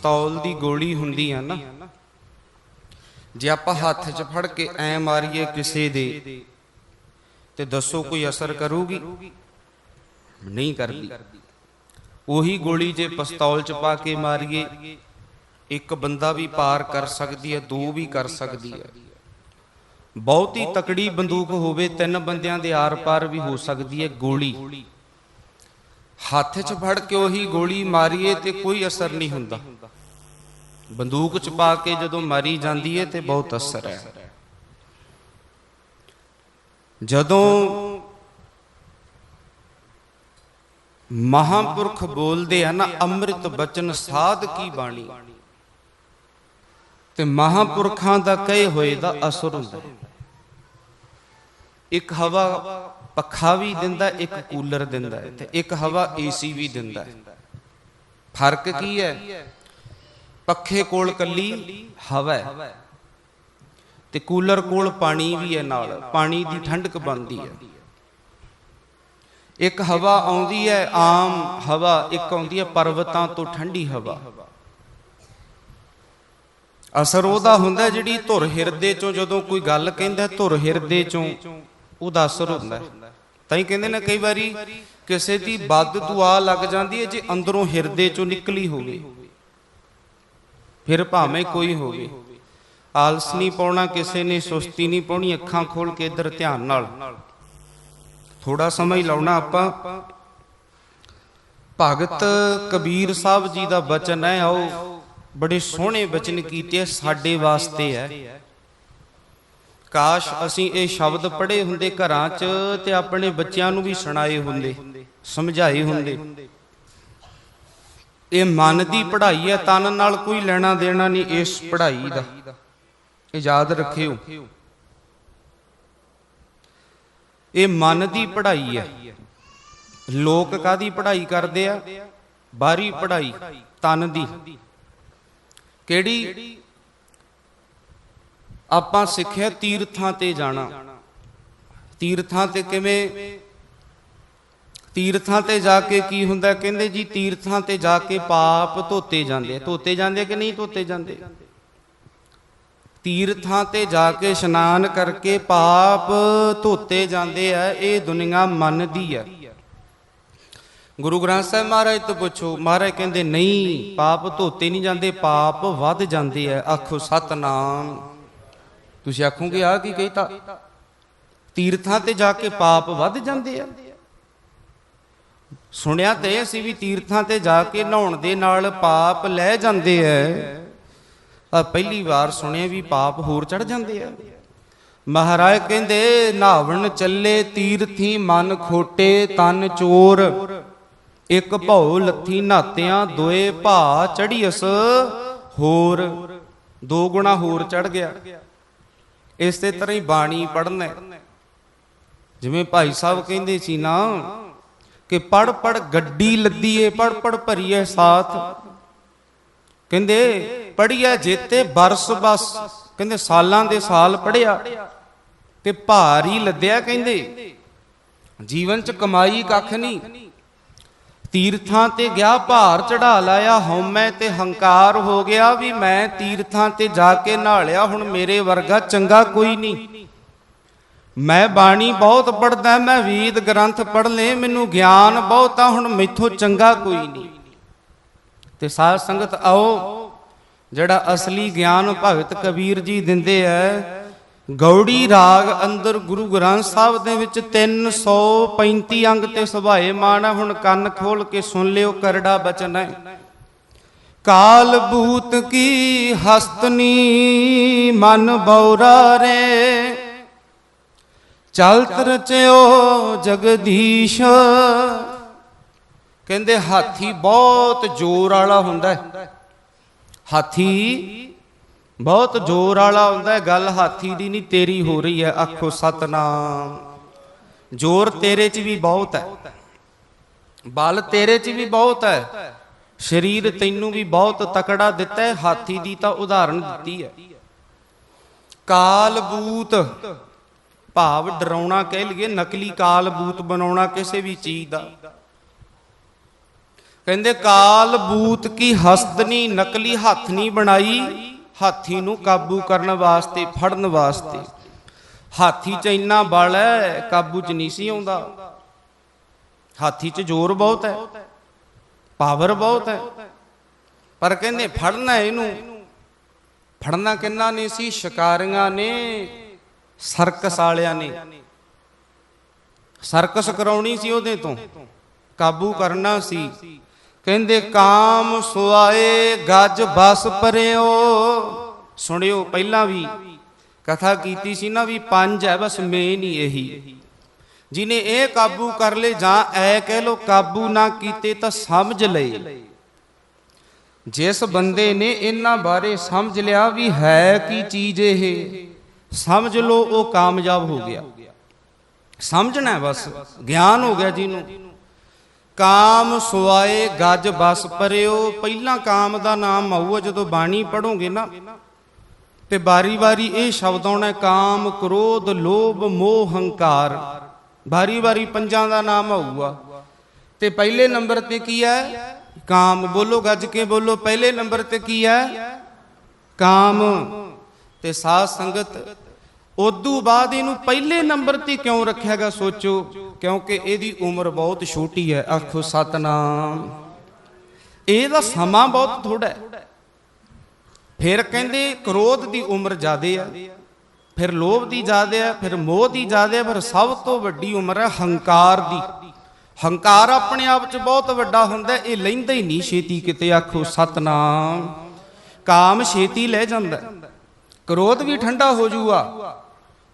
ਪਿਸਤੌਲ ਦੀ ਗੋਲੀ ਹੁੰਦੀ ਆ ਨਾ, ਜੇ ਆਪਾਂ ਹੱਥ 'ਚ ਫੜ ਕੇ ਐ ਮਾਰੀਏ ਕਿਸੇ ਦੇ, ਤੇ ਦੱਸੋ ਕੋਈ ਅਸਰ ਕਰੂਗੀ? ਨਹੀਂ ਕਰਦੀ। ਉਹੀ ਗੋਲੀ ਜੇ ਪਿਸਤੌਲ 'ਚ ਪਾ ਕੇ ਮਾਰੀਏ, ਇੱਕ ਬੰਦਾ ਵੀ ਪਾਰ ਕਰ ਸਕਦੀ ਹੈ, ਦੋ ਵੀ ਕਰ ਸਕਦੀ ਹੈ। ਬਹੁਤੀ ਤਕੜੀ ਬੰਦੂਕ ਹੋਵੇ, ਤਿੰਨ ਬੰਦਿਆਂ ਦੇ ਆਰ-ਪਾਰ ਵੀ ਹੋ ਸਕਦੀ ਹੈ ਗੋਲੀ। ਹੱਥ 'ਚ ਫੜ ਕੇ ਉਹੀ ਗੋਲੀ ਮਾਰੀਏ ਤੇ ਕੋਈ ਅਸਰ ਨਹੀਂ ਹੁੰਦਾ। ਬੰਦੂਕ 'ਚ ਪਾ ਕੇ ਜਦੋਂ ਮਾਰੀ ਜਾਂਦੀ ਹੈ ਤੇ ਬਹੁਤ ਅਸਰ ਹੈ। ਜਦੋਂ ਮਹਾਪੁਰਖ ਬੋਲਦੇ ਆ ਨਾ, ਅੰਮ੍ਰਿਤ ਬਚਨ ਸਾਧ ਕੀ ਬਾਣੀ? ਤੇ ਮਹਾਪੁਰਖਾਂ ਦਾ ਕਹੇ ਹੋਏ ਦਾ ਅਸਰ ਹੁੰਦਾ ਇੱਕ ਹਵਾ ਪੱਖਾ ਵੀ ਦਿੰਦਾ, ਇੱਕ ਕੂਲਰ ਦਿੰਦਾ ਤੇ ਇੱਕ ਹਵਾ ਏਸੀ ਵੀ ਦਿੰਦਾ ਫ਼ਰਕ ਕੀ ਹੈ? ਪੱਖੇ ਕੋਲ ਕੱਲੀ ਹਵਾ ਹੈ ਤੇ ਕੂਲਰ ਕੋਲ ਪਾਣੀ ਵੀ ਹੈ ਨਾਲ, ਪਾਣੀ ਦੀ ਠੰਡਕ ਬਣਦੀ ਹੈ। ਇੱਕ ਹਵਾ ਆਉਂਦੀ ਹੈ, ਆਮ ਹਵਾ, ਇੱਕ ਆਉਂਦੀ ਹੈ ਪਰਵਤਾਂ ਤੋਂ ਠੰਡੀ ਹਵਾ। ਅਸਰ ਉਹਦਾ ਹੁੰਦਾ ਜਿਹੜੀ ਧੁਰ ਹਿਰਦੇ ਚੋਂ, ਜਦੋਂ ਕੋਈ ਗੱਲ ਕਹਿੰਦਾ ਧੁਰ ਹਿਰਦੇ ਚੋਂ, ਉਹਦਾ ਅਸਰ ਹੁੰਦਾ ਤਾਂ ਹੀ ਕਹਿੰਦੇ ਨੇ ਕਈ ਵਾਰੀ ਕਿਸੇ ਦੀ ਬਦ ਦੁਆ ਲੱਗ ਜਾਂਦੀ ਹੈ ਜੇ ਅੰਦਰੋਂ ਹਿਰਦੇ ਚੋਂ ਨਿਕਲੀ ਹੋਵੇ। ਫਿਰ ਭਾਵੇਂ ਕੋਈ ਹੋਵੇ। ਆਲਸ ਨਹੀਂ ਪਾਉਣਾ, ਕਿਸੇ ਨੇ ਸੁਸਤੀ ਨਹੀਂ ਪਾਉਣੀ, ਅੱਖਾਂ ਖੋਲ ਕੇ ਇੱਧਰ ਧਿਆਨ ਨਾਲ। ਥੋੜਾ ਸਮਾਂ ਹੀ ਲਾਉਣਾ ਆਪਾਂ। ਭਗਤ ਕਬੀਰ ਸਾਹਿਬ ਜੀ ਦਾ ਬਚਨ ਹੈ ਆਓ ਬੜੇ ਸੋਹਣੇ ਬਚਨ ਕੀਤੇ ਸਾਡੇ ਵਾਸਤੇ ਹੈ। ਕਾਸ਼ ਅਸੀਂ ਇਹ ਸ਼ਬਦ ਪੜ੍ਹੇ ਹੁੰਦੇ ਘਰਾਂ 'ਚ ਤੇ ਆਪਣੇ ਬੱਚਿਆਂ ਨੂੰ ਵੀ ਸੁਣਾਏ ਹੁੰਦੇ, ਸਮਝਾਏ ਹੁੰਦੇ। ਇਹ ਮਨ ਦੀ ਪੜ੍ਹਾਈ ਹੈ, ਤਨ ਨਾਲ ਕੋਈ ਲੈਣਾ ਦੇਣਾ ਨਹੀਂ, ਇਸ ਪੜ੍ਹਾਈ ਦਾ। ਇਹ ਯਾਦ ਰੱਖਿਓ। ਇਹ ਮਨ ਦੀ ਪੜ੍ਹਾਈ ਹੈ। ਲੋਕ ਕਾਦੀ ਪੜ੍ਹਾਈ ਕਰਦੇ ਆ? ਬਾਹਰੀ ਪੜ੍ਹਾਈ, ਤਨ ਦੀ। ਕਿਹੜੀ? ਆਪਾਂ ਸਿੱਖਿਆ ਤੀਰਥਾਂ ਤੇ ਜਾਣਾ। ਤੀਰਥਾਂ ਤੇ ਕਿਵੇਂ ਤੀਰਥਾਂ ਤੇ ਜਾ ਕੇ ਕੀ ਹੁੰਦਾ ਕਹਿੰਦੇ ਜੀ, ਤੀਰਥਾਂ ਤੇ ਜਾ ਕੇ ਪਾਪ ਧੋਤੇ ਜਾਂਦੇ ਧੋਤੇ ਜਾਂਦੇ ਆ ਕਿ ਨਹੀਂ ਧੋਤੇ ਜਾਂਦੇ? ਤੀਰਥਾਂ ਤੇ ਜਾ ਕੇ ਇਸ਼ਨਾਨ ਕਰਕੇ ਪਾਪ ਧੋਤੇ ਜਾਂਦੇ ਆ, ਇਹ ਦੁਨੀਆ ਮਨ ਦੀ ਗੁਰੂ ਗ੍ਰੰਥ ਸਾਹਿਬ ਮਹਾਰਾਜ ਤੋਂ ਪੁੱਛੋ, ਮਹਾਰਾਜ ਕਹਿੰਦੇ, ਨਹੀਂ, ਪਾਪ ਧੋਤੇ ਨਹੀਂ ਜਾਂਦੇ, ਪਾਪ ਵੱਧ ਜਾਂਦੇ ਆ। ਆਖੋ, ਸਤਨਾਮ। ਤੁਸੀਂ ਆਖੋਗੇ ਆ ਕੀ ਕਹੀਤਾ? ਤੀਰਥਾਂ ਤੇ ਜਾ ਕੇ ਪਾਪ ਵੱਧ ਜਾਂਦੇ ਆ। ਸੁਣਿਆ ਤੇ ਅਸੀਂ ਵੀ ਤੀਰਥਾਂ ਤੇ ਜਾ ਕੇ ਨਹਾਉਣ ਦੇ ਨਾਲ ਪਾਪ ਲੈ ਜਾਂਦੇ ਐ। ਆ ਪਹਿਲੀ ਵਾਰ ਸੁਣਿਆ ਵੀ ਪਾਪ ਹੋਰ ਚੜ ਜਾਂਦੇ ਆ ਮਹਾਰਾਜ ਕਹਿੰਦੇ ਨਹਾਵਣ ਚੱਲੇ, ਤੀਰਥੀ ਮਨ ਖੋਟੇ, ਤਨ ਚੋਰ। ਇੱਕ ਭਉ ਲੱਥੀ ਨਾਤਿਆਂ, ਦੋਏ ਭਾ ਚੜੀਅਸ ਹੋਰ। ਦੋ ਗੁਣਾ ਹੋਰ ਚੜ ਗਿਆ। ਇਸੇ ਤਰ੍ਹਾਂ ਹੀ ਬਾਣੀ ਪੜਨਾ ਜਿਵੇਂ ਭਾਈ ਸਾਹਿਬ ਕਹਿੰਦੇ ਸੀ ਨਾ ਕਿ ਪੜ ਪੜ ਗੱਡੀ ਲੱਦੀਏ, ਪੜ ਪੜ ਭਰੀਏ ਸਾਥ। ਕਹਿੰਦੇ ਪੜੀਆ ਜੇਤੇ ਬਰਸ ਬਸ। ਕਹਿੰਦੇ, ਸਾਲਾਂ ਦੇ ਸਾਲ ਪੜਿਆ ਤੇ ਭਾਰੀ ਲੱਦਿਆ ਕਹਿੰਦੇ। ਜੀਵਨ ਚ ਕਮਾਈ ਕੱਖ ਨਹੀਂ। ਤੀਰਥਾਂ ਤੇ ਗਿਆ, ਭਾਰ ਚੜਾ ਲਾਇਆ। ਹਉਮੈ ਤੇ ਹੰਕਾਰ ਹੋ ਗਿਆ ਵੀ ਮੈਂ ਤੀਰਥਾਂ ਤੇ ਜਾ ਕੇ ਨਹਾਲਿਆ ਹੁਣ ਮੇਰੇ ਵਰਗਾ ਚੰਗਾ ਕੋਈ ਨਹੀਂ। ਮੈਂ ਬਾਣੀ ਬਹੁਤ ਪੜਦਾ ਮੈਂ ਵੀਦ ਗ੍ਰੰਥ ਪੜ ਲੇ ਮੈਨੂੰ ਗਿਆਨ ਬਹੁਤ ਹੁਣ ਮੈਥੋਂ ਚੰਗਾ ਕੋਈ ਨਹੀਂ। ਤੇ ਸਾਧ ਸੰਗਤ ਆਓ, ਜਿਹੜਾ ਅਸਲੀ ਗਿਆਨ ਭਗਤ ਕਬੀਰ ਜੀ ਦਿੰਦੇ ਐ ਗੌੜੀ ਰਾਗ ਅੰਦਰ ਗੁਰੂ ਗ੍ਰੰਥ ਸਾਹਿਬ ਦੇ ਵਿੱਚ 335 ਅੰਗ ਤੇ ਸੁਭਾਏ ਮਾਨ ਹੈ ਹੁਣ ਕੰਨ ਖੋਲ ਕੇ ਸੁਣ ਲਿਓ ਕਰੜਾ ਬਚਨ ਹੈ। ਕਾਲ ਭੂਤ ਕੀ ਹਸਤਨੀ ਮਨ ਬੌਰਾ ਰੇ ਚਲਤ ਰਚਿਓ ਜਗਦੀਸ਼। ਕਹਿੰਦੇ ਹਾਥੀ ਬਹੁਤ ਜ਼ੋਰ ਵਾਲਾ ਹੁੰਦਾ ਹੈ। ਹਾਥੀ ਬਹੁਤ ਜ਼ੋਰ ਵਾਲਾ ਹੁੰਦਾ ਹੈ। ਗੱਲ ਹਾਥੀ ਦੀ ਨਹੀਂ, ਤੇਰੀ ਹੋ ਰਹੀ ਹੈ। ਆਖੋ ਸਤਨਾਮ। ਜ਼ੋਰ ਤੇਰੇ 'ਚ ਵੀ ਬਹੁਤ ਹੈ। ਬਲ ਤੇਰੇ 'ਚ ਵੀ ਬਹੁਤ ਹੈ। ਸਰੀਰ ਤੈਨੂੰ ਵੀ ਬਹੁਤ ਤਕੜਾ ਦਿੱਤਾ ਹੈ। ਹਾਥੀ ਦੀ ਤਾਂ ਉਦਾਹਰਣ ਦਿੱਤੀ ਹੈ। ਕਾਲ ਬੂਤ ਭਾਵ ਡਰਾਉਣਾ ਕਹਿ ਲਈਏ, ਨਕਲੀ ਕਾਲ ਬੂਤ ਬਣਾਉਣਾ ਕਿਸੇ ਵੀ ਚੀਜ਼ ਦਾ। ਕਹਿੰਦੇ ਕਾਲ ਬੂਤ ਕੀ ਹਸਤਨੀ ਨਕਲੀ ਹੱਥ ਨਹੀਂ ਬਣਾਈ, ਹਾਥੀ ਨੂੰ ਕਾਬੂ ਕਰਨ ਵਾਸਤੇ, ਫੜਨ ਵਾਸਤੇ। ਹਾਥੀ 'ਚ ਇੰਨਾ ਬਲ ਹੈ, ਕਾਬੂ 'ਚ ਨਹੀਂ ਸੀ ਆਉਂਦਾ। ਹਾਥੀ 'ਚ ਜ਼ੋਰ ਬਹੁਤ ਹੈ, ਪਾਵਰ ਬਹੁਤ ਹੈ। ਪਰ ਕਹਿੰਦੇ ਫੜਨਾ ਇਹਨੂੰ, ਫੜਨਾ ਕਿੰਨਾ ਨੇ ਸੀ, ਸ਼ਿਕਾਰੀਆਂ ਨੇ ਸਰਕਸ ਵਾਲਿਆਂ ਨੇ। ਸਰਕਸ ਕਰਾਉਣੀ ਸੀ ਉਹਦੇ ਤੋਂ। ਕਾਬੂ ਕਰਨਾ ਸੀ। ਕਹਿੰਦੇ, ਕਾਮ ਸੁਆਏ ਗੱਜ ਬਸ ਪਰਿਓ। ਸੁਣਿਓ, ਪਹਿਲਾਂ ਵੀ ਕਥਾ ਕੀਤੀ ਸੀ ਨਾ ਵੀ ਪੰਜ ਹੈ, ਬਸ ਮੇਨ ਹੀ ਇਹੀ। ਜਿਨੇ ਇਹ ਕਾਬੂ ਕਰ ਲੇ ਜਾਂ ਐ ਕਹਿ ਲੋ ਕਾਬੂ ਨਾ ਕੀਤੇ ਤਾਂ ਸਮਝ ਲਏ। ਜਿਸ ਬੰਦੇ ਨੇ ਇਹਨਾਂ ਬਾਰੇ ਸਮਝ ਲਿਆ ਵੀ ਹੈ ਕੀ ਚੀਜ਼ ਇਹ ਸਮਝ ਲੋ ਉਹ ਕਾਮਯਾਬ ਹੋ ਗਿਆ। ਸਮਝਣਾ ਬਸ, ਗਿਆਨ ਹੋ ਗਿਆ ਜਿਹਨੂੰ। ਕਾਮ ਸੁਆਏ ਗੱਜ ਬਸ ਪਰਿਓ, ਪਹਿਲਾਂ ਕਾਮ ਦਾ ਨਾਮ ਆਊਗਾ, ਜਦੋਂ ਬਾਣੀ ਪੜੋਗੇ ਨਾ, ਤੇ ਬਾਰੀ-ਬਾਰੀ ਇਹ ਸ਼ਬਦ ਆਉਣਾ ਕਾਮ, ਕ੍ਰੋਧ, ਲੋਭ, ਮੋਹ, ਹੰਕਾਰ। ਬਾਰੀ-ਬਾਰੀ ਪੰਜਾਂ ਦਾ ਨਾਮ ਆਊਗਾ। ਤੇ ਪਹਿਲੇ ਨੰਬਰ ਤੇ ਕੀ ਹੈ? ਕਾਮ। ਬੋਲੋ, ਗੱਜ ਕੇ ਬੋਲੋ, ਪਹਿਲੇ ਨੰਬਰ ਤੇ ਕੀ ਹੈ? ਕਾਮ। ਤੇ ਸਾਧ ਸੰਗਤ, ਉਦੋਂ ਬਾਅਦ ਇਹਨੂੰ ਪਹਿਲੇ ਨੰਬਰ ਤੇ ਕਿਉਂ ਰੱਖਿਆਗਾ ਸੋਚੋ? ਕਿਉਂਕਿ ਇਹਦੀ ਉਮਰ ਬਹੁਤ ਛੋਟੀ ਹੈ। ਆਖੋ, ਸਤਨਾਮ। ਇਹਦਾ ਸਮਾਂ ਬਹੁਤ ਥੋੜਾ ਹੈ। ਫਿਰ ਕਹਿੰਦੇ, ਕ੍ਰੋਧ ਦੀ ਉਮਰ ਜ਼ਿਆਦੇ ਆ। ਫਿਰ ਲੋਭ ਦੀ ਜ਼ਿਆਦੇ ਆ। ਫਿਰ ਮੋਹ ਦੀ ਜ਼ਿਆਦੇ ਆ। ਪਰ ਸਭ ਤੋਂ ਵੱਡੀ ਉਮਰ ਹੈ ਹੰਕਾਰ ਦੀ। ਹੰਕਾਰ ਆਪਣੇ ਆਪ 'ਚ ਬਹੁਤ ਵੱਡਾ ਹੁੰਦਾ ਇਹ ਲੈਂਦਾ ਹੀ ਨਹੀਂ ਛੇਤੀ ਕਿਤੇ। ਆਖੋ, ਸਤਨਾਮ। ਕਾਮ ਛੇਤੀ ਲੈ ਜਾਂਦਾ ਕ੍ਰੋਧ ਵੀ ਠੰਡਾ ਹੋ ਜੂਗਾ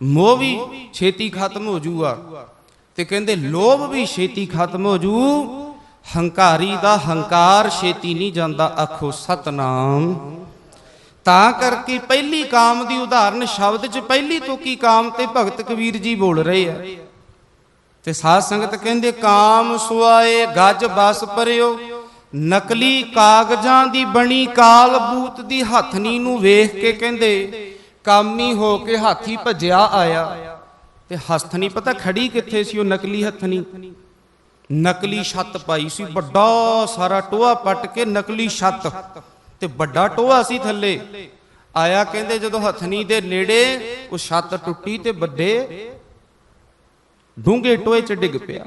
ਮੋਹ ਵੀ ਛੇਤੀ ਖਤਮ ਹੋ ਜੂਗਾ ਤੇ ਕਹਿੰਦੇ, ਲੋਭ ਵੀ ਛੇਤੀ ਖਤਮ ਹੋ ਜੂ, ਹੰਕਾਰੀ ਦਾ ਹੰਕਾਰ ਛੇਤੀ ਨਹੀਂ ਜਾਂਦਾ, ਆਖੋ ਸਤਨਾਮ। ਤਾਂ ਕਰਕੇ ਪਹਿਲੀ ਕਾਮ ਦੀ ਉਦਾਹਰਨ ਸ਼ਬਦ 'ਚ, ਪਹਿਲੀ ਤੋਕੀ ਕਾਮ ਤੇ ਭਗਤ ਕਬੀਰ ਜੀ ਬੋਲ ਰਹੇ ਆ। ਤੇ ਸਾਧ ਸੰਗਤ ਕਹਿੰਦੇ, ਕਾਮ ਸੁਆਏ, ਗੱਜ ਬਸ ਪਰਿਓ ਨਕਲੀ ਕਾਗਜ਼ਾਂ ਦੀ ਬਣੀ ਕਾਲ ਬੂਤ ਦੀ ਹੱਥਨੀ ਨੂੰ ਵੇਖ ਕੇ ਕਹਿੰਦੇ, ਕਾਮੀ ਹੋ ਕੇ ਹਾਥੀ ਭੱਜਿਆ ਆਇਆ। ਤੇ ਹਸਥਨੀ ਪਤਾ ਖੜੀ ਕਿੱਥੇ ਸੀ ਉਹ ਨਕਲੀ ਹੱਥਨੀ? ਨਕਲੀ ਛੱਤ ਪਾਈ ਸੀ, ਵੱਡਾ ਸਾਰਾ ਟੋਆ ਪੱਟ ਕੇ ਨਕਲੀ ਛੱਤ। ਤੇ ਵੱਡਾ ਟੋਆ ਸੀ ਥੱਲੇ। ਆਇਆ ਕਹਿੰਦੇ ਜਦੋਂ ਹੱਥਨੀ ਦੇ ਨੇੜੇ ਉਹ ਛੱਤ ਟੁੱਟੀ ਤੇ ਵੱਡੇ ਡੂੰਘੇ ਟੋਏ ਚ ਡਿੱਗ ਪਿਆ।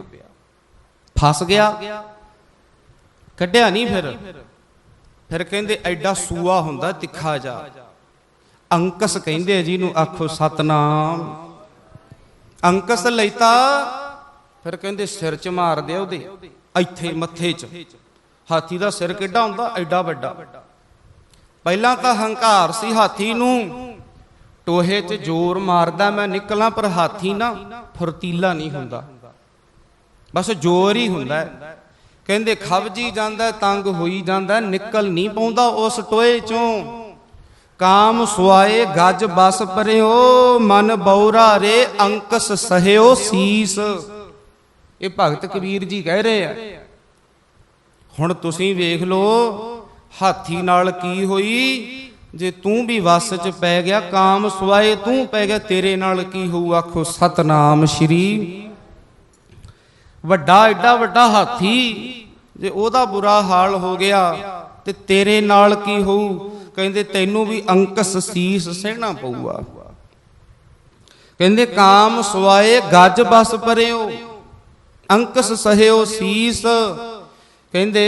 ਫਸ ਗਿਆ। ਕੱਢਿਆ ਨਹੀਂ ਫਿਰ। ਫਿਰ ਕਹਿੰਦੇ ਐਡਾ ਸੂਆ ਹੁੰਦਾ ਤਿੱਖਾ ਜਾ। ਅੰਕਸ ਕਹਿੰਦੇ ਆ ਜਿਹਨੂੰ ਆਖੋ ਸਤਨਾਮ। ਅੰਕਸ ਲੈਤਾ ਫਿਰ ਕਹਿੰਦੇ ਸਿਰ ਚ ਮਾਰਦੇ ਆ ਉਹਦੇ, ਇੱਥੇ ਮੱਥੇ ਚ। ਹਾਥੀ ਦਾ ਸਿਰ ਕਿੱਡਾ ਹੁੰਦਾ? ਐਡਾ ਵੱਡਾ। ਪਹਿਲਾਂ ਤਾਂ ਹੰਕਾਰ ਸੀ ਹਾਥੀ ਨੂੰ। ਟੋਹੇ 'ਚ ਜ਼ੋਰ ਮਾਰਦਾ ਮੈਂ ਨਿਕਲਾਂ, ਪਰ ਹਾਥੀ ਨਾ ਫੁਰਤੀਲਾ ਨਹੀਂ ਹੁੰਦਾ। ਬਸ ਜ਼ੋਰ ਹੀ ਹੁੰਦਾ। ਕਹਿੰਦੇ ਖਵਜੀ ਜਾਂਦਾ, ਤੰਗ ਹੋਈ ਜਾਂਦਾ, ਨਿਕਲ ਨਹੀਂ ਪਾਉਂਦਾ ਉਸ ਟੋਏ 'ਚੋਂ। ਕਾਮ ਸੁਆਏ ਗੱਜ ਬਸ ਪਰਿਓ, ਮਨ ਬੌਰਾ ਰੇ ਅੰਕਸ ਸਹਿਓ ਸੀਸ। ਇਹ ਭਗਤ ਕਬੀਰ ਜੀ ਕਹਿ ਰਹੇ ਆ, ਹੁਣ ਤੁਸੀਂ ਵੇਖ ਲਓ, ਹਾਥੀ ਨਾਲ ਕੀ ਹੋਈ? ਜੇ ਤੂੰ ਵੀ ਵਸ ਚ ਪੈ ਗਿਆ, ਕਾਮ ਸੁਆਏ ਤੂੰ ਪੈ ਗਿਆ, ਤੇਰੇ ਨਾਲ ਕੀ ਹੋਊ? ਆਖੋ, ਸਤਨਾਮ ਸ਼੍ਰੀ ਵੱਡਾ ਐਡਾ ਵੱਡਾ ਹਾਥੀ, ਜੇ ਉਹਦਾ ਬੁਰਾ ਹਾਲ ਹੋ ਗਿਆ, ਤੇ ਤੇਰੇ ਨਾਲ ਕੀ ਹੋਊ? ਕਹਿੰਦੇ ਤੈਨੂੰ ਵੀ ਅੰਕਸ ਸੀਸ ਸਹਿਣਾ ਪਊਗਾ। ਕਹਿੰਦੇ ਕਾਮ ਸਵਾਏ ਗੱਜ ਬਸ ਪਰਿਓ, ਅੰਕਸ ਸਹਿਓ ਸੀਸ। ਕਹਿੰਦੇ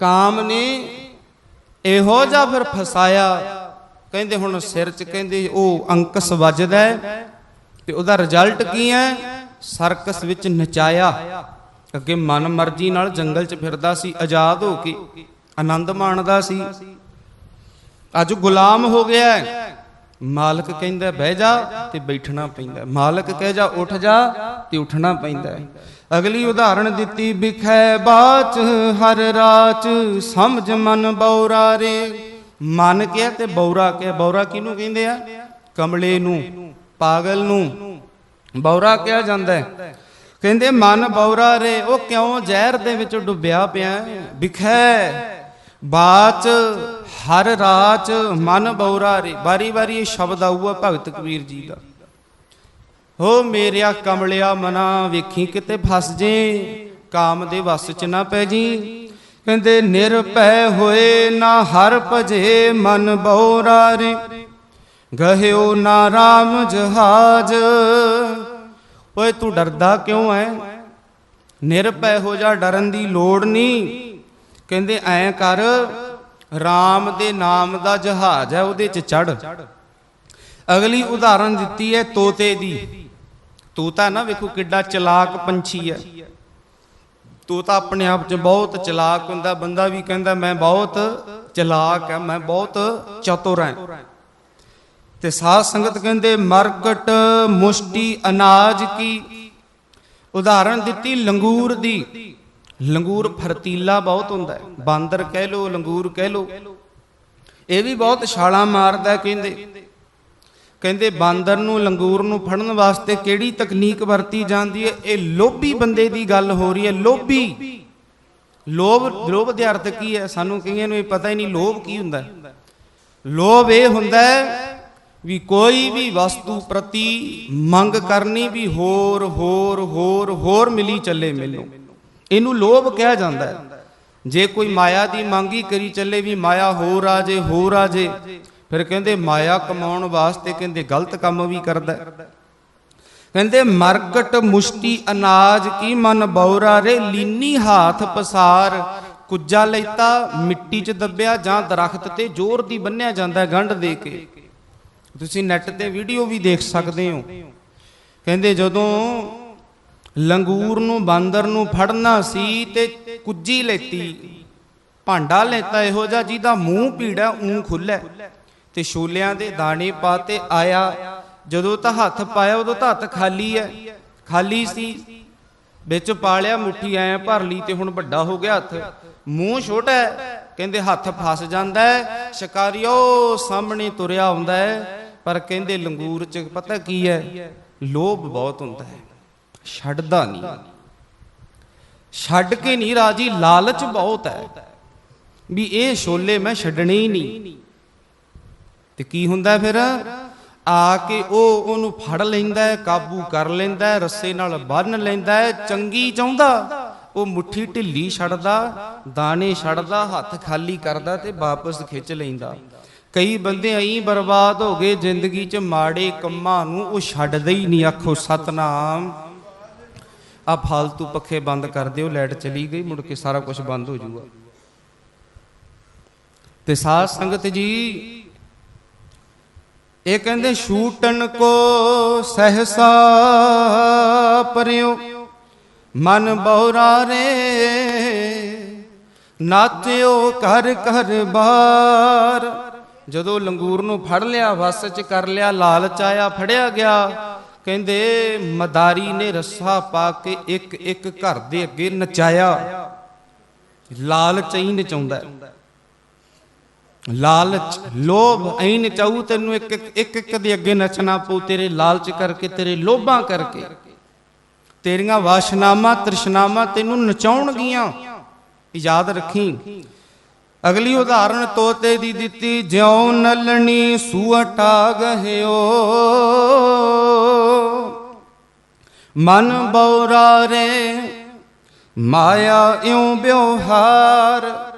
ਕਾਮ ਨੇ ਇਹੋ ਜਿਹਾ ਫਿਰ ਫਸਾਇਆ। ਕਹਿੰਦੇ ਹੁਣ ਸਿਰ 'ਚ ਕਹਿੰਦੇ ਉਹ ਅੰਕਸ ਵੱਜਦਾ ਤੇ ਉਹਦਾ ਰਿਜ਼ਲਟ ਕੀ ਹੈ? ਸਰਕਸ ਵਿੱਚ ਨਚਾਇਆ। ਅੱਗੇ ਮਨ ਮਰਜ਼ੀ ਨਾਲ ਜੰਗਲ 'ਚ ਫਿਰਦਾ ਸੀ, ਆਜ਼ਾਦ ਹੋ ਕੇ ਆਨੰਦ ਮਾਣਦਾ ਸੀ। ਅੱਜ ਗੁਲਾਮ ਹੋ ਗਿਆ ਮਾਲਕ ਕਹਿੰਦਾ, ਬਹਿ ਜਾ ਤੇ ਬੈਠਣਾ ਪੈਂਦਾ। ਮਾਲਕ ਕਹਿ ਜਾ, ਉੱਠ ਜਾ ਤੇ ਉੱਠਣਾ ਪੈਂਦਾ ਅਗਲੀ ਉਦਾਹਰਣ ਦਿੱਤੀ, ਵਿਖੈ ਬਾਚ, ਹਰ ਰਾਚ, ਸਮਝ ਮਨ ਬੌਰਾ ਰੇ। ਮਨ ਕਿਹਾ ਤੇ ਬੌਰਾ ਕਿਹਾ। ਬੌਰਾ ਕਿਹਨੂੰ ਕਹਿੰਦੇ ਆ? ਕਮਲੇ ਨੂੰ, ਪਾਗਲ ਨੂੰ। ਬੌਰਾ ਕਿਹਾ ਜਾਂਦਾ ਹੈ। ਕਹਿੰਦੇ, ਮਨ ਬੌਰਾ ਰੇ, ਉਹ ਕਿਉਂ ਜ਼ਹਿਰ ਦੇ ਵਿੱਚ ਡੁੱਬਿਆ ਪਿਆ ਹੈ? ਵਿਖੈ, ਬਾਚ, ਹਰ ਰਾਚ, ਮਨ ਬੌਰਾ ਰੇ। ਬਾਰੀ ਬਾਰੀ ਇਹ ਸ਼ਬਦ ਆਊਗਾ ਭਗਤ ਕਬੀਰ ਜੀ ਦਾ। ਹੋ ਮੇਰਿਆ ਕਮਲਿਆ ਮਨਾ, ਵੇਖੀ ਕਿਤੇ ਫਸ ਜੇ, ਕਾਮ ਦੇ ਵਸ ਚ ਨਾ ਪੈ ਜੀ। ਕਹਿੰਦੇ, ਨਿਰਭੈ ਹੋਏ ਨਾ ਹਰ ਭਜੇ ਮਨ ਬਉਰਾ ਰੇ। ਗਹਿਓ ਨਾ RAM ਜਹਾਜ। ਓਏ ਤੂੰ ਡਰਦਾ ਕਿਉਂ ਐ? ਨਿਰਭੈ ਹੋ ਜਾ, ਡਰਨ ਦੀ ਲੋੜ ਨਹੀਂ। ਕਹਿੰਦੇ ਐਂ ਕਰ RAM ਦੇ ਨਾਮ ਦਾ ਜਹਾਜ਼ ਹੈ, ਉਹਦੇ ਚ ਚੜ ਅਗਲੀ ਉਦਾਹਰਨ ਦਿੱਤੀ ਹੈ ਤੋਤੇ ਦੀ। ਤੋਤਾ ਨਾ ਵੇਖੋ ਕਿੱਡਾ ਚਲਾਕ ਪੰਛੀ ਹੈ। ਤੋਤਾ ਆਪਣੇ ਆਪ 'ਚ ਬਹੁਤ ਚਲਾਕ ਹੁੰਦਾ, ਬੰਦਾ ਵੀ ਕਹਿੰਦਾ, ਮੈਂ ਬਹੁਤ ਚਲਾਕ ਹਾਂ, ਮੈਂ ਬਹੁਤ ਚਤੁਰ ਹਾਂ। ਤੇ ਸਾਧ ਸੰਗਤ ਕਹਿੰਦੇ, ਮਰਕਟ ਮੁਸ਼ਟੀ ਅਨਾਜ ਕੀ? ਉਦਾਹਰਣ ਦਿੱਤੀ ਲੰਗੂਰ ਦੀ। ਲੰਗੂਰ ਫਰਤੀਲਾ ਬਹੁਤ ਹੁੰਦਾ ਹੈ। ਬਾਂਦਰ ਕਹਿ ਲੋ, ਲੰਗੂਰ ਕਹਿ ਲੋ। ਇਹ ਵੀ ਬਹੁਤ ਛਾਲਾਂ ਮਾਰਦਾ ਕਹਿੰਦੇ। ਕਹਿੰਦੇ, ਬਾਂਦਰ ਨੂੰ, ਲੰਗੂਰ ਨੂੰ ਫੜਨ ਵਾਸਤੇ ਕਿਹੜੀ ਤਕਨੀਕ ਵਰਤੀ ਜਾਂਦੀ ਹੈ? ਇਹ ਲੋਭੀ ਬੰਦੇ ਦੀ ਗੱਲ ਹੋ ਰਹੀ ਹੈ, ਲੋਭੀ। ਲੋਭ ਲੋਭ ਦੇ ਅਰਥ ਕੀ ਹੈ? ਸਾਨੂੰ ਕਈਆਂ ਨੂੰ ਇਹ ਪਤਾ ਹੀ ਨਹੀਂ, ਲੋਭ ਕੀ ਹੁੰਦਾ ਲੋਭ ਇਹ ਹੁੰਦਾ ਹੈ ਵੀ ਕੋਈ ਵੀ ਵਸਤੂ ਪ੍ਰਤੀ ਮੰਗ ਕਰਨੀ ਵੀ ਹੋਰ ਹੋਰ ਹੋਰ ਹੋਰ ਮਿਲੀ ਚੱਲੇ ਮੈਨੂੰ। ਇਹਨੂੰ ਲੋਭ ਕਿਹਾ ਜਾਂਦਾ ਹੈ। ਜੇ ਕੋਈ ਮਾਇਆ ਦੀ ਮੰਗੀ ਕਰੀ ਚੱਲੇ ਵੀ ਮਾਇਆ ਹੋਰ ਆ ਜੇ, ਹੋਰ ਆ ਜੇ, ਫਿਰ ਕਹਿੰਦੇ ਮਾਇਆ ਕਮਾਉਣ ਵਾਸਤੇ ਕਹਿੰਦੇ ਗਲਤ ਕੰਮ ਵੀ ਕਰਦਾ ਕਹਿੰਦੇ ਮਰਕਟ ਮੁਸ਼ਟੀ ਅਨਾਜ ਕੀ ਮਨ ਬੌਰਾ ਰੇ, ਲੀਨੀ ਹਾਥ ਪਸਾਰ, ਕੁੱਜਾ ਲੈਤਾ, ਮਿੱਟੀ 'ਚ ਦੱਬਿਆ ਜਾਂ ਦਰਖਤ ਤੇ ਜ਼ੋਰ ਦੀ ਬੰਨਿਆ ਜਾਂਦਾ ਗੰਢ ਦੇ ਕੇ। ਤੁਸੀਂ ਨੈਟ ਤੇ ਵੀਡੀਓ ਵੀ ਦੇਖ ਸਕਦੇ ਹੋ। ਕਹਿੰਦੇ ਜਦੋਂ ਲੰਗੂਰ ਨੂੰ, ਬਾਂਦਰ ਨੂੰ ਫੜਨਾ ਸੀ ਤੇ ਕੁੱਜੀ ਲੈਤੀ, ਭਾਂਡਾ ਲੈਤਾ, ਇਹੋ ਜਿਹਾ ਜਿਹਦਾ ਮੂੰਹ ਪੀੜਾ ਊਂ ਖੁੱਲਾ ਤੇ ਛੋਲਿਆਂ ਦੇ ਦਾਣੇ ਪਾਤੇ ਆਇਆ। ਜਦੋਂ ਤਾਂ ਹੱਥ ਪਾਇਆ, ਉਦੋਂ ਤਾਂ ਹੱਥ ਖਾਲੀ ਹੈ ਖਾਲੀ ਸੀ। ਵਿੱਚ ਪਾਲਿਆ, ਮੁੱਠੀ ਐ ਭਰ ਲਈ ਤੇ ਹੁਣ ਵੱਡਾ ਹੋ ਗਿਆ ਹੱਥ। ਮੂੰਹ ਛੋਟਾ ਹੈ ਕਹਿੰਦੇ ਹੱਥ ਫਸ ਜਾਂਦਾ ਹੈ ਸ਼ਿਕਾਰੀਓ ਸਾਹਮਣੇ ਤੁਰਿਆ ਆਉਂਦਾ ਹੈ, ਪਰ ਕਹਿੰਦੇ ਲੰਗੂਰ ਚ ਪਤਾ ਕੀ ਹੈ, ਲੋਭ ਬਹੁਤ ਹੁੰਦਾ ਹੈ, ਛੱਡਦਾ ਨਹੀਂ। ਛੱਡ ਕੇ ਨਹੀਂ ਰਾਜੀ, ਲਾਲਚ ਬਹੁਤ ਹੈ, ਵੀ ਇਹ ਛੋਲੇ ਮੈਂ ਛੱਡਣੇ ਹੀ ਨਹੀਂ। ਤੇ ਕੀ ਹੁੰਦਾ ਫਿਰ? ਆ ਕੇ ਉਹ ਉਹਨੂੰ ਫੜ ਲੈਂਦਾ ਹੈ, ਕਾਬੂ ਕਰ ਲੈਂਦਾ ਹੈ, ਰੱਸੇ ਨਾਲ ਬੰਨ ਲੈਂਦਾ ਹੈ, ਚੰਗੀ ਚਾਹੁੰਦਾ। ਉਹ ਮੁੱਠੀ ਢਿੱਲੀ ਛੱਡਦਾ, ਦਾਣੇ ਛੱਡਦਾ, ਹੱਥ ਖਾਲੀ ਕਰਦਾ ਤੇ ਵਾਪਸ ਖਿੱਚ ਲੈਂਦਾ। ਕਈ ਬੰਦੇ ਐਂ ਬਰਬਾਦ ਹੋ ਗਏ, ਜ਼ਿੰਦਗੀ 'ਚ ਮਾੜੇ ਕੰਮਾਂ ਨੂੰ ਉਹ ਛੱਡਦੇ ਹੀ ਨਹੀਂ। ਆਖੋ, ਸਤਨਾਮ। ਆ ਫਾਲਤੂ ਪੱਖੇ ਬੰਦ ਕਰ ਦਿਓ, ਲਾਈਟ ਚਲੀ ਗਈ, ਮੁੜ ਕੇ ਸਾਰਾ ਕੁਝ ਬੰਦ ਹੋ ਜਾਊਗਾ। ਤੇ ਸਾਧ ਸੰਗਤ ਜੀ, ਇਹ ਕਹਿੰਦੇ, ਛੂਟਣ ਕੋ ਸਹਸਾ ਪਰਿਓ। ਮਨ ਬਉਰਾ ਰੇ। ਨਾਚਿਓ ਕਰ ਕਰ ਬਾਰ। ਜਦੋਂ ਲੰਗੂਰ ਨੂੰ ਫੜ ਲਿਆ, ਵਸ ਚ ਕਰ ਲਿਆ, ਲਾਲਚ ਆਇਆ, ਫੜਿਆ ਗਿਆ, ਕਹਿੰਦੇ, ਮਦਾਰੀ ਨੇ ਰੱਸਾ ਪਾ ਕੇ ਇੱਕ ਇੱਕ ਘਰ ਦੇ ਅੱਗੇ ਨਚਾਇਆ। ਲਾਲਚ ਹੀ ਨਚਾਉਂਦਾ ਲਾਲਚ, ਲੋਭ ਐਂ ਨਚਾਊ, ਤੈਨੂੰ ਇੱਕ ਇੱਕ ਇੱਕ ਇੱਕ ਦੇ ਅੱਗੇ ਨੱਚਣਾ ਪਊ, ਤੇਰੇ ਲਾਲਚ ਕਰਕੇ, ਤੇਰੇ ਲੋਭਾਂ ਕਰਕੇ। ਤੇਰੀਆਂ ਵਾਸ਼ਨਾਵਾਂ, ਤ੍ਰਿਸ਼ਨਾਵਾਂ ਤੈਨੂੰ ਨਚਾਉਣਗੀਆਂ। ਯਾਦ ਰੱਖੀ। ਅਗਲੀ ਉਦਾਹਰਣ ਤੋਤੇ ਦੀ ਦਿੱਤੀ, ਜਿਉ ਨਲਣੀ ਸੂਟਾ ਗਹਿਓ ਮਨ ਬੌਰਾ ਰੇ, ਮਾਇਆ ਇਉਂ ਵਿਵਹਾਰ।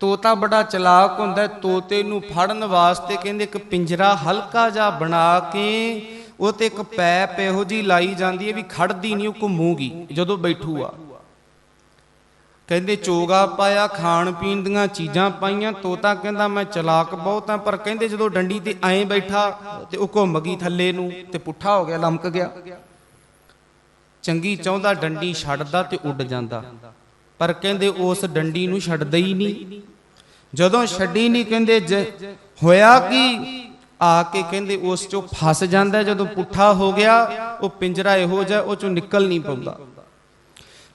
ਤੋਤਾ ਬੜਾ ਚਲਾਕ ਹੁੰਦਾ, ਤੋਤੇ ਨੂੰ ਫੜਨ ਵਾਸਤੇ ਕਹਿੰਦੇ ਇੱਕ ਪਿੰਜਰਾ ਹਲਕਾ ਜਿਹਾ ਬਣਾ ਕੇ ਉਹ ਤੇ ਇੱਕ ਪੈਪ ਇਹੋ ਜੀ ਲਾਈ ਜਾਂਦੀ ਹੈ ਵੀ ਖੜਦੀ ਨਹੀਂ, ਉਹ ਘੁੰਮੂਗੀ, ਜਦੋਂ ਬੈਠੂਗਾ ਕਹਿੰਦੇ ਚੋਗਾ ਪਾਇਆ, ਖਾਣ ਪੀਣ ਦੀਆਂ ਚੀਜ਼ਾਂ ਪਾਈਆਂ, ਤੋਤਾ ਕਹਿੰਦਾ ਮੈਂ ਚਲਾਕ ਬਹੁਤ ਹਾਂ, ਪਰ ਕਹਿੰਦੇ ਜਦੋਂ ਡੰਡੀ ਤੇ ਐਂ ਬੈਠਾ ਤੇ ਉਹ ਘੁੰਮ ਗਈ ਥੱਲੇ ਨੂੰ ਤੇ ਪੁੱਠਾ ਹੋ ਗਿਆ, ਲਮਕ ਗਿਆ। ਚੰਗੀ ਚਾਹੁੰਦਾ ਡੰਡੀ ਛੱਡਦਾ ਤੇ ਉੱਡ ਜਾਂਦਾ। ਪਰ ਕਹਿੰਦੇ ਉਸ ਡੰਡੀ ਨੂੰ ਛੱਡਦਾ ਹੀ ਨਹੀਂ। ਜਦੋਂ ਛੱਡੀ ਨਹੀਂ, ਕਹਿੰਦੇ ਜ- ਹੋਇਆ ਕੀ? ਆ ਕੇ ਕਹਿੰਦੇ, ਉਸ ਚੋਂ ਫਸ ਜਾਂਦਾ ਜਦੋਂ ਪੁੱਠਾ ਹੋ ਗਿਆ, ਉਹ ਪਿੰਜਰਾ ਇਹੋ ਜਿਹਾ ਉਹ ਚੋਂ ਨਿਕਲ ਨਹੀਂ ਪਾਉਂਦਾ।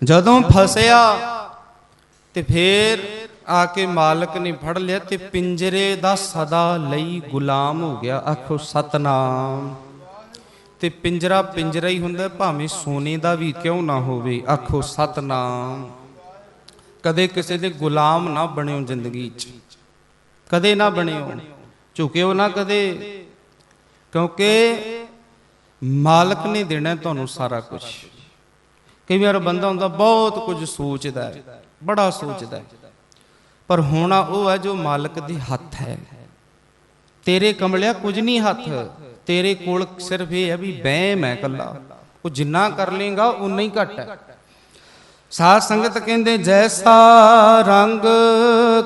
ਜਦੋਂ ਫਸਿਆ, ਤੇ ਫੇਰ ਆ ਕੇ ਮਾਲਕ ਨੇ ਫੜ ਲਿਆ ਤੇ ਪਿੰਜਰੇ ਦਾ ਸਦਾ ਲਈ ਗੁਲਾਮ ਹੋ ਗਿਆ। ਆਖੋ, ਸਤਨਾਮ। ਤੇ ਪਿੰਜਰਾ ਪਿੰਜਰਾ ਹੀ ਹੁੰਦਾ ਭਾਵੇਂ ਸੋਨੇ ਦਾ ਵੀ ਕਿਉਂ ਨਾ ਹੋਵੇ। ਆਖੋ, ਸਤਨਾਮ। ਕਦੇ ਕਿਸੇ ਦੇ ਗੁਲਾਮ ਨਾ ਬਣਿਓ ਜ਼ਿੰਦਗੀ 'ਚ। ਕਦੇ ਨਾ ਬਣਿਓ। ਝੁਕਿਓ ਨਾ ਕਦੇ, ਕਿਉਂਕਿ ਮਾਲਕ ਨੇ ਦੇਣਾ ਤੁਹਾਨੂੰ ਸਾਰਾ ਕੁਝ ਕਈ ਵਾਰ ਬੰਦਾ ਹੁੰਦਾ, ਬਹੁਤ ਕੁਝ ਸੋਚਦਾ ਹੈ, ਬੜਾ ਸੋਚਦਾ ਹੈ। ਪਰ ਹੋਣਾ ਉਹ ਹੈ ਜੋ ਮਾਲਕ ਦੇ ਹੱਥ ਹੈ। ਤੇਰੇ ਕਮਲਿਆ ਕੁਝ ਨਹੀਂ ਹੱਥ, ਤੇਰੇ ਕੋਲ ਸਿਰਫ ਇਹ ਹੈ ਵੀ ਵਹਿਮ ਹੈ ਕੱਲਾ ਉਹ ਜਿੰਨਾ ਕਰ ਲੇਗਾ ਉਨਾ ਹੀ ਘਟ ਹੈ। ਸਾਧ ਸੰਗਤ ਕਹਿੰਦੇ, ਜੈਸਾ ਰੰਗ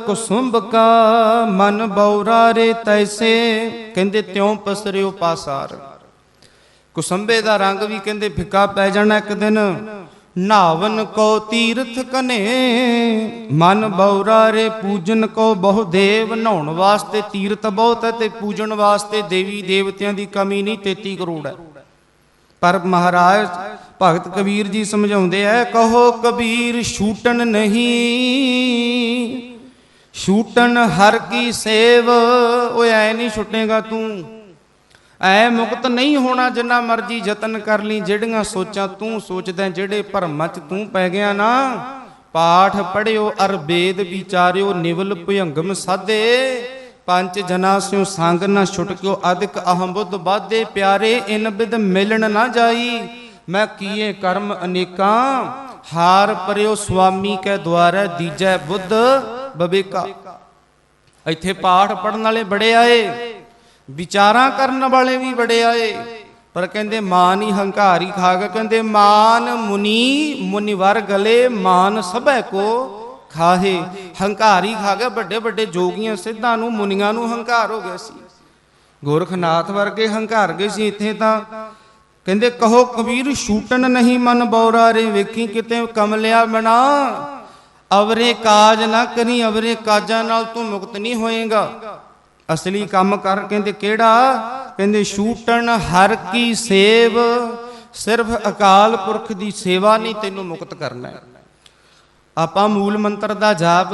ਕੁਸੁੰਭ ਕਾ ਮਨ ਬੌਰਾ ਰੇ, ਤੈਸੇ ਕਹਿੰਦੇ, ਤਿਉ ਪਸਰਿਓ ਪਾਸਾਰ। ਕੁਸੰਬੇ ਦਾ ਰੰਗ ਵੀ ਕਹਿੰਦੇ, ਫਿੱਕਾ ਪੈ ਜਾਣਾ ਇੱਕ ਦਿਨ। ਨਾਵਨ ਕੋ ਤੀਰਥ ਕਨੇ, ਮਨ ਬੌਰਾ ਰੇ, ਪੂਜਨ ਕੋ ਬਹੁ ਦੇਵ। ਨਹਾਉਣ ਵਾਸਤੇ ਤੀਰਥ ਬਹੁਤ ਹੈ ਤੇ ਪੂਜਣ ਵਾਸਤੇ ਦੇਵੀ ਦੇਵਤਿਆਂ ਦੀ ਕਮੀ ਨਹੀਂ 33 ਕਰੋੜ ਹੈ। ਪਰ ਮਹਾਰਾਜ ਭਗਤ ਕਬੀਰ ਜੀ ਸਮਝਾਉਂਦੇ ਐ ਕਹੋ ਕਬੀਰ ਛੂਟਣ ਨਹੀਂ। ਛੂਟਣ ਹਰ ਕੀ ਸੇਵ, ਓਏ ਐ ਨਹੀਂ ਛੁੱਟੇਗਾ ਤੂੰ। ਐ ਮੁਕਤ ਨਹੀਂ ਹੋਣਾ ਜਿੰਨਾ ਮਰਜ਼ੀ ਯਤਨ ਕਰ ਲਈ, ਜਿਹੜੀਆਂ ਸੋਚਾਂ ਤੂੰ ਸੋਚਦਾ ਜਿਹੜੇ ਭਰਮਾਂ ਚ ਤੂੰ ਪੈ ਗਿਆ ਨਾ। ਪਾਠ ਪੜਿਓ ਅਰ ਵੇਦ ਵਿਚਾਰਿਓ, ਨਿਵਲ ਭੁਯੰਗਮ ਸਾਦੇ ਪੰਜ ਜਨਾ ਸਿਓ ਸੰਗ ਨਾ ਛੁਟਕਿਓ, ਅਧਿਕ ਅਹੰ ਬੁੱਧ ਬਾਧੇ ਪਿਆਰੇ ਇਨ ਬਿਦ ਮਿਲਣ ਨਾ ਜਾਈ। ਮੈਂ ਕੀਏ ਕਰਮ ਅਨੇਕਾਂ, ਹਾਰ ਪਰਿਓ ਸੁਆਮੀ ਕੈ ਦੁਆਰੈ, ਦੀਜੈ ਬੁੱਧ ਬਵੇਕਾ। ਇੱਥੇ ਪਾਠ ਪੜਨ ਵਾਲੇ ਬੜੇ ਆਏ, ਵਿਚਾਰਾਂ ਕਰਨ ਵਾਲੇ ਵੀ ਬੜੇ ਆਏ, ਪਰ ਕਹਿੰਦੇ ਮਾਨ ਹੀ ਹੰਕਾਰੀ ਖਾ ਕੇ ਕਹਿੰਦੇ ਮਾਨ ਮੁਨੀ ਮੁਨੀਵਰ ਗਲੇ, ਮਾਨ ਸਭੈ ਕੋ ਖਾਹੇ। ਹੰਕਾਰੀ ਖਾ ਗਿਆ ਵੱਡੇ ਵੱਡੇ ਜੋਗੀਆਂ ਸਿੱਧਾਂ ਨੂੰ, ਮੁਨੀਆਂ ਨੂੰ ਹੰਕਾਰ ਹੋ ਗਿਆ ਸੀ। ਗੋਰਖਨਾਥ ਵਰਗੇ ਹੰਕਾਰ ਗਏ ਸੀ ਇੱਥੇ ਤਾਂ। ਕਹਿੰਦੇ, ਕਹੋ ਕਬੀਰ, ਛੂਟਣ ਨਹੀਂ ਮਨ ਬੌਰਾ ਰੇ, ਵੇਖੀ ਕਿਤੇ ਕਮਲਿਆ ਬਣਾ। ਅਵਰੇ ਕਾਜ ਨਾ ਕਰੀ, ਅਵਰੇ ਕਾਜਾਂ ਨਾਲ ਤੂੰ ਮੁਕਤ ਨਹੀਂ ਹੋਏਗਾ। ਅਸਲੀ ਕੰਮ ਕਰ, ਕਹਿੰਦੇ, ਕਿਹੜਾ? ਕਹਿੰਦੇ, ਛੂਟਣ ਹਰ ਕੀ ਸੇਵ, ਸਿਰਫ ਅਕਾਲ ਪੁਰਖ ਦੀ ਸੇਵਾ ਨਹੀਂ ਤੈਨੂੰ ਮੁਕਤ ਕਰਨਾ। ਹੈ। ਆਪਾਂ ਮੂਲ ਮੰਤਰ ਦਾ ਜਾਪ